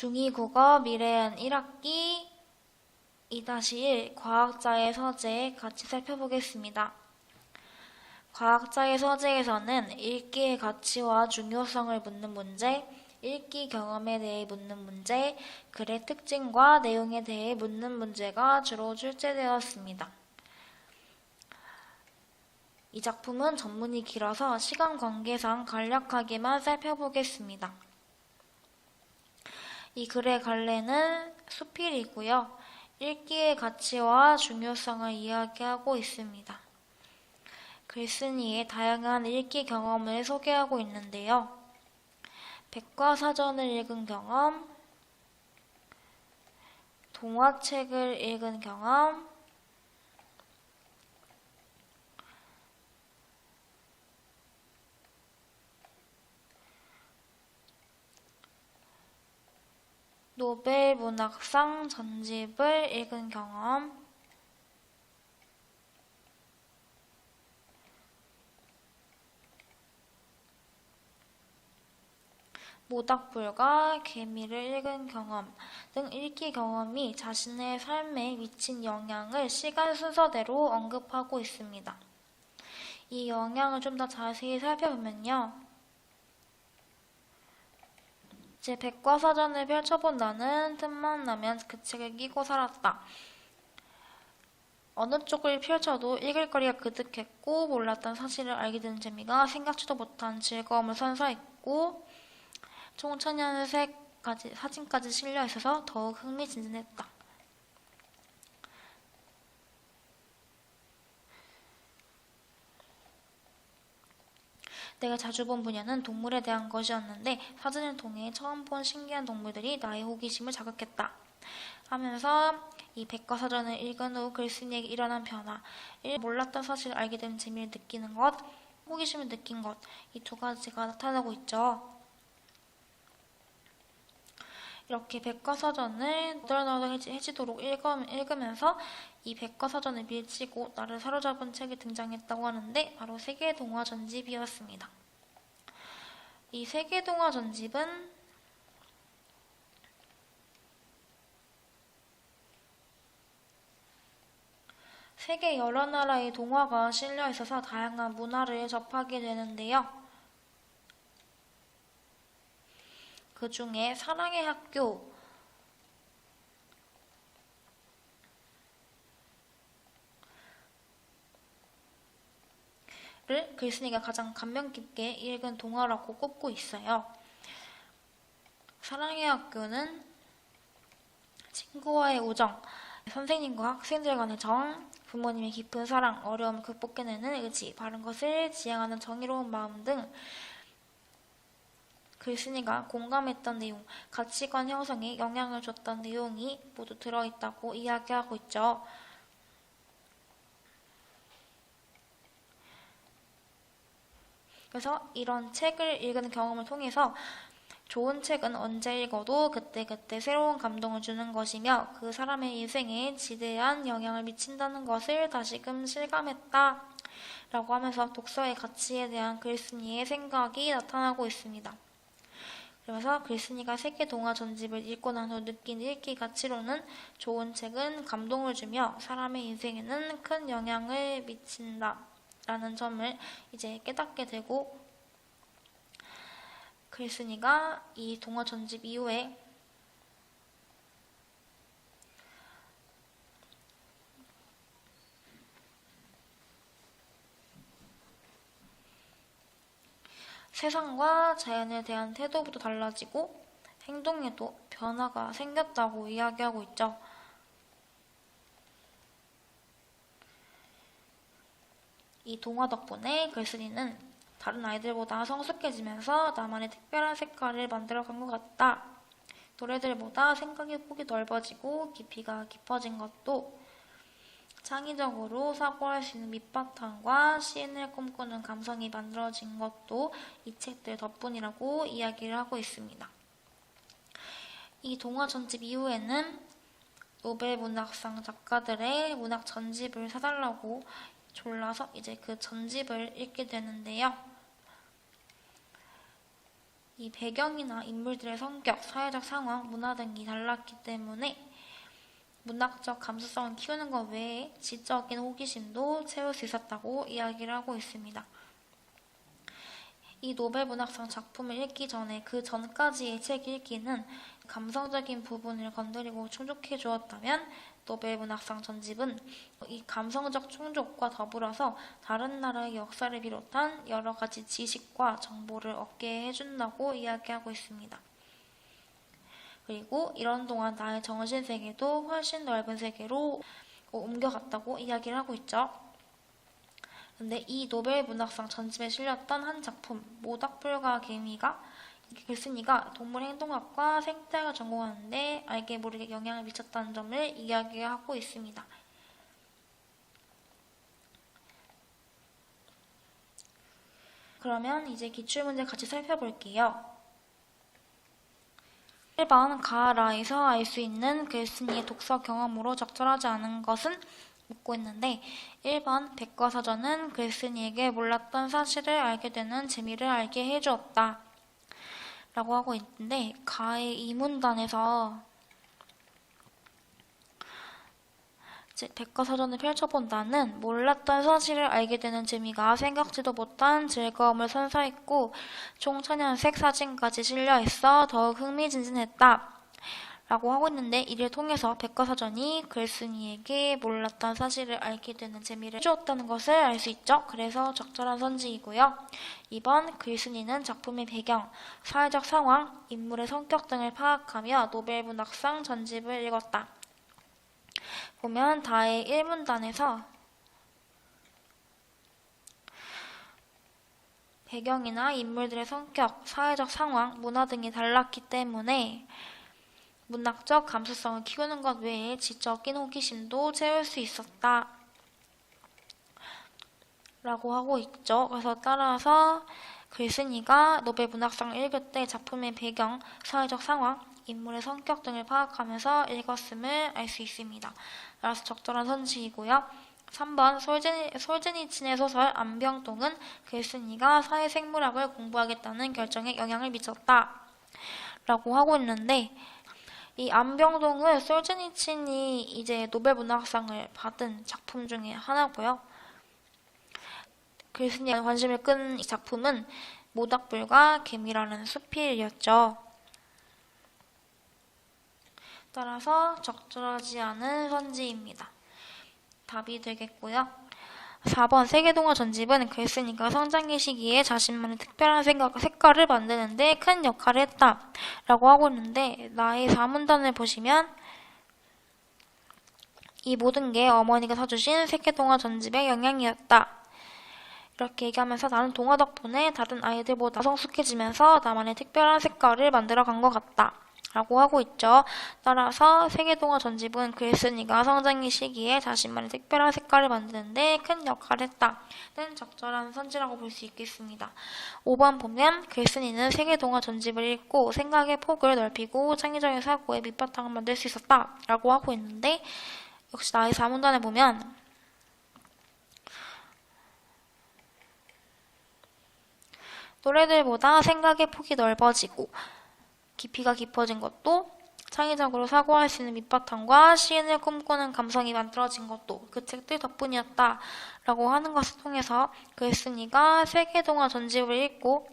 중2 국어 미래엔 1학기 2-1 과학자의 서재 같이 살펴보겠습니다. 과학자의 서재에서는 읽기의 가치와 중요성을 묻는 문제, 읽기 경험에 대해 묻는 문제, 글의 특징과 내용에 대해 묻는 문제가 주로 출제되었습니다. 이 작품은 전문이 길어서 시간 관계상 간략하게만 살펴보겠습니다. 이 글의 갈래는 수필이고요. 읽기의 가치와 중요성을 이야기하고 있습니다. 글쓴이의 다양한 읽기 경험을 소개하고 있는데요. 백과사전을 읽은 경험, 동화책을 읽은 경험, 노벨 문학상 전집을 읽은 경험, 모닥불과 개미를 읽은 경험 등 읽기 경험이 자신의 삶에 미친 영향을 시간 순서대로 언급하고 있습니다. 이 영향을 좀 더 자세히 살펴보면요. 제 백과사전을 펼쳐본 나는 틈만 나면 그 책을 끼고 살았다. 어느 쪽을 펼쳐도 읽을 거리가 그득했고 몰랐던 사실을 알게 되는 재미가 생각지도 못한 즐거움을 선사했고 총천연색까지 사진까지 실려 있어서 더욱 흥미진진했다. 내가 자주 본 분야는 동물에 대한 것이었는데 사진을 통해 처음 본 신기한 동물들이 나의 호기심을 자극했다. 하면서 이 백과사전을 읽은 후 글쓴이에게 일어난 변화, 몰랐던 사실을 알게 된 재미를 느끼는 것, 호기심을 느낀 것, 이 두 가지가 나타나고 있죠. 이렇게 백과사전을 너덜너덜 해지도록 읽으면서 이 백과사전을 밀치고 나를 사로잡은 책이 등장했다고 하는데 바로 세계동화 전집이었습니다. 이 세계동화 전집은 세계 여러 나라의 동화가 실려 있어서 다양한 문화를 접하게 되는데요. 그 중에 사랑의 학교 를 글쓴이가 가장 감명 깊게 읽은 동화라고 꼽고 있어요. 사랑의 학교는 친구와의 우정, 선생님과 학생들 간의 정, 부모님의 깊은 사랑, 어려움을 극복해내는 의지, 바른 것을 지향하는 정의로운 마음 등 글쓴이가 공감했던 내용, 가치관 형성에 영향을 줬던 내용이 모두 들어있다고 이야기하고 있죠. 그래서 이런 책을 읽은 경험을 통해서 좋은 책은 언제 읽어도 그때그때 새로운 감동을 주는 것이며 그 사람의 인생에 지대한 영향을 미친다는 것을 다시금 실감했다. 라고 하면서 독서의 가치에 대한 글쓴이의 생각이 나타나고 있습니다. 그래서 글쓴이가 세계 동화 전집을 읽고 나서 느낀 읽기 가치로는 좋은 책은 감동을 주며 사람의 인생에는 큰 영향을 미친다. 라는 점을 이제 깨닫게 되고 글쓴이가 이 동화 전집 이후에 세상과 자연에 대한 태도부터 달라지고 행동에도 변화가 생겼다고 이야기하고 있죠. 이 동화 덕분에 글쓴이는 다른 아이들보다 성숙해지면서 나만의 특별한 색깔을 만들어 간 것 같다. 노래들보다 생각의 폭이 넓어지고 깊이가 깊어진 것도 창의적으로 사고할 수 있는 밑바탕과 시인을 꿈꾸는 감성이 만들어진 것도 이 책들 덕분이라고 이야기를 하고 있습니다. 이 동화 전집 이후에는 노벨 문학상 작가들의 문학 전집을 사달라고 졸라서 이제 그 전집을 읽게 되는데요. 이 배경이나 인물들의 성격, 사회적 상황, 문화 등이 달랐기 때문에 문학적 감수성을 키우는 것 외에 지적인 호기심도 채울 수 있었다고 이야기를 하고 있습니다. 이 노벨 문학상 작품을 읽기 전에 그 전까지의 책 읽기는 감성적인 부분을 건드리고 충족해 주었다면 노벨 문학상 전집은 이 감성적 충족과 더불어서 다른 나라의 역사를 비롯한 여러 가지 지식과 정보를 얻게 해준다고 이야기하고 있습니다. 그리고 이런 동안 나의 정신 세계도 훨씬 넓은 세계로 옮겨갔다고 이야기를 하고 있죠. 근데 이 노벨 문학상 전집에 실렸던 한 작품 모닥불과 개미가 글쓴이가 동물 행동학과 생태학을 전공하는데 알게 모르게 영향을 미쳤다는 점을 이야기하고 있습니다. 그러면 이제 기출문제 같이 살펴볼게요. 1번 가라에서 알 수 있는 글쓴이의 독서 경험으로 적절하지 않은 것은 묻고 있는데 1번 백과사전은 글쓴이에게 몰랐던 사실을 알게 되는 재미를 알게 해주었다. 라고 하고 있는데 가의 이 문단에서 이제 백과사전을 펼쳐본다는 몰랐던 사실을 알게 되는 재미가 생각지도 못한 즐거움을 선사했고 총천연색 사진까지 실려 있어 더욱 흥미진진했다. 라고 하고 있는데 이를 통해서 백과사전이 글쓴이에게 몰랐던 사실을 알게 되는 재미를 주었다는 것을 알 수 있죠. 그래서 적절한 선지이고요. 2번 글쓴이는 작품의 배경, 사회적 상황, 인물의 성격 등을 파악하며 노벨 문학상 전집을 읽었다. 보면 다의 1문단에서 배경이나 인물들의 성격, 사회적 상황, 문화 등이 달랐기 때문에 문학적 감수성을 키우는 것 외에 지적인 호기심도 채울 수 있었다. 라고 하고 있죠. 그래서 따라서 글쓴이가 노벨 문학상을 읽을 때 작품의 배경, 사회적 상황, 인물의 성격 등을 파악하면서 읽었음을 알 수 있습니다. 따라서 적절한 선지이고요. 3번 솔제니, 솔제니친의 소설 안병동은 글쓴이가 사회생물학을 공부하겠다는 결정에 영향을 미쳤다. 라고 하고 있는데 이 안병동은 솔제니친이 이제 노벨 문학상을 받은 작품 중에 하나고요. 글쓴이가 관심을 끈 이 작품은 모닥불과 개미라는 수필이었죠. 따라서 적절하지 않은 선지입니다. 답이 되겠고요. 4번 세계동화 전집은 글쓴이가 성장기 시기에 자신만의 특별한 생각, 색깔을 만드는데 큰 역할을 했다. 라고 하고 있는데 나의 4문단을 보시면 이 모든 게 어머니가 사주신 세계동화 전집의 영향이었다. 이렇게 얘기하면서 나는 동화 덕분에 다른 아이들보다 성숙해지면서 나만의 특별한 색깔을 만들어 간 것 같다. 라고 하고 있죠. 따라서 세계동화 전집은 글쓴이가 성장기 시기에 자신만의 특별한 색깔을 만드는데 큰 역할을 했다는 적절한 선지라고 볼 수 있겠습니다. 5번 보면 글쓴이는 세계동화 전집을 읽고 생각의 폭을 넓히고 창의적인 사고의 밑바탕을 만들 수 있었다 라고 하고 있는데 역시 나의 사문단에 보면 노래들보다 생각의 폭이 넓어지고 깊이가 깊어진 것도 창의적으로 사고할 수 있는 밑바탕과 시인을 꿈꾸는 감성이 만들어진 것도 그 책들 덕분이었다. 라고 하는 것을 통해서 글쓴이가 세계 동화 전집을 읽고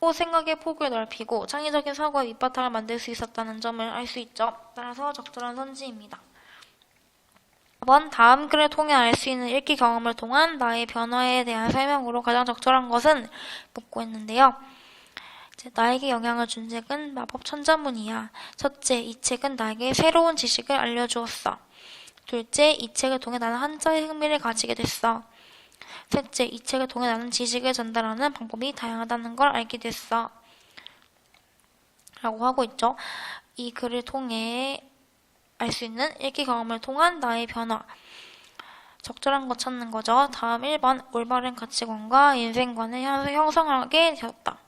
또 생각의 폭을 넓히고 창의적인 사고의 밑바탕을 만들 수 있었다는 점을 알 수 있죠. 따라서 적절한 선지입니다. 4번 다음 글을 통해 알 수 있는 읽기 경험을 통한 나의 변화에 대한 설명으로 가장 적절한 것은 묻고 있는데요. 나에게 영향을 준 책은 마법 천자문이야. 첫째, 이 책은 나에게 새로운 지식을 알려주었어. 둘째, 이 책을 통해 나는 한자의 흥미를 가지게 됐어. 셋째, 이 책을 통해 나는 지식을 전달하는 방법이 다양하다는 걸 알게 됐어. 라고 하고 있죠. 이 글을 통해 알 수 있는 읽기 경험을 통한 나의 변화. 적절한 것 찾는 거죠. 다음 1번, 올바른 가치관과 인생관을 형성하게 되었다.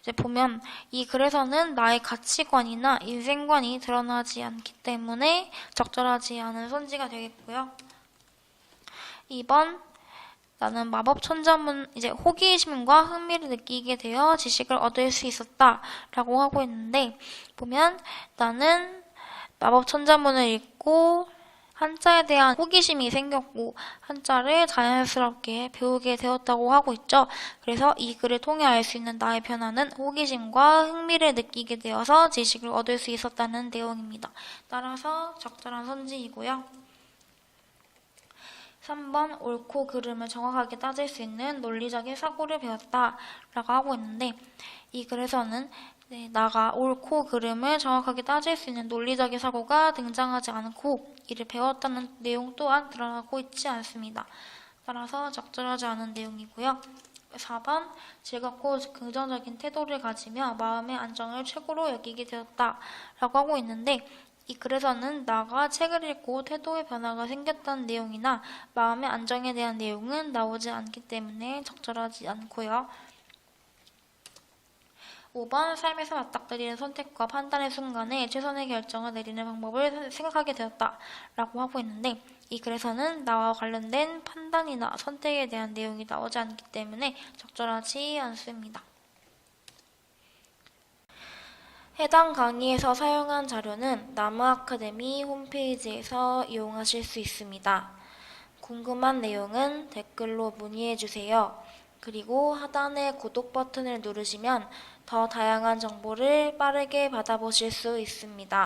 이제 보면 이 글에서는 나의 가치관이나 인생관이 드러나지 않기 때문에 적절하지 않은 선지가 되겠고요. 2번 나는 마법 천자문 이제 호기심과 흥미를 느끼게 되어 지식을 얻을 수 있었다라고 하고 있는데 보면 나는 마법 천자문을 읽고 한자에 대한 호기심이 생겼고 한자를 자연스럽게 배우게 되었다고 하고 있죠. 그래서 이 글을 통해 알 수 있는 나의 변화는 호기심과 흥미를 느끼게 되어서 지식을 얻을 수 있었다는 내용입니다. 따라서 적절한 선지이고요. 3번 옳고 그름을 정확하게 따질 수 있는 논리적인 사고를 배웠다 라고 하고 있는데 이 글에서는 네, 나가 옳고 그름을 정확하게 따질 수 있는 논리적인 사고가 등장하지 않고 이를 배웠다는 내용 또한 드러나고 있지 않습니다. 따라서 적절하지 않은 내용이고요. 4번 즐겁고 긍정적인 태도를 가지며 마음의 안정을 최고로 여기게 되었다 라고 하고 있는데 이 글에서는 나가 책을 읽고 태도의 변화가 생겼다는 내용이나 마음의 안정에 대한 내용은 나오지 않기 때문에 적절하지 않고요. 5번 삶에서 맞닥뜨리는 선택과 판단의 순간에 최선의 결정을 내리는 방법을 생각하게 되었다 라고 하고 있는데 이 글에서는 나와 관련된 판단이나 선택에 대한 내용이 나오지 않기 때문에 적절하지 않습니다. 해당 강의에서 사용한 자료는 나무 아카데미 홈페이지에서 이용하실 수 있습니다. 궁금한 내용은 댓글로 문의해 주세요. 그리고 하단의 구독 버튼을 누르시면 더 다양한 정보를 빠르게 받아보실 수 있습니다.